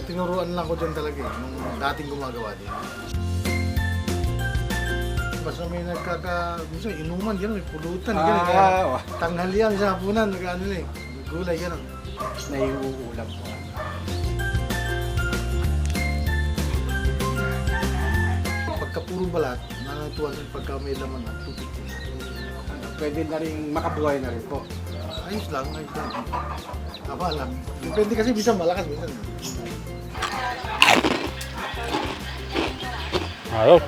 tinuruan lang ko dyan talaga eh, nung dating gumagawa din. Basta may nagkaka, minsan inuman, gano'n, may pulutan, gano'n. kaya Ah, oh, tanghalian sa hapunan, nag-ano na eh, gulay, gano'n. naiuulam po. Pagka puro balat, nanatuan din pagka may laman na tubig din. Pwede na rin makabuhay na rin po. Ayos lang, ayos lang. Aba lang. Depende kasi, minsan malakas, minsan. Ayos.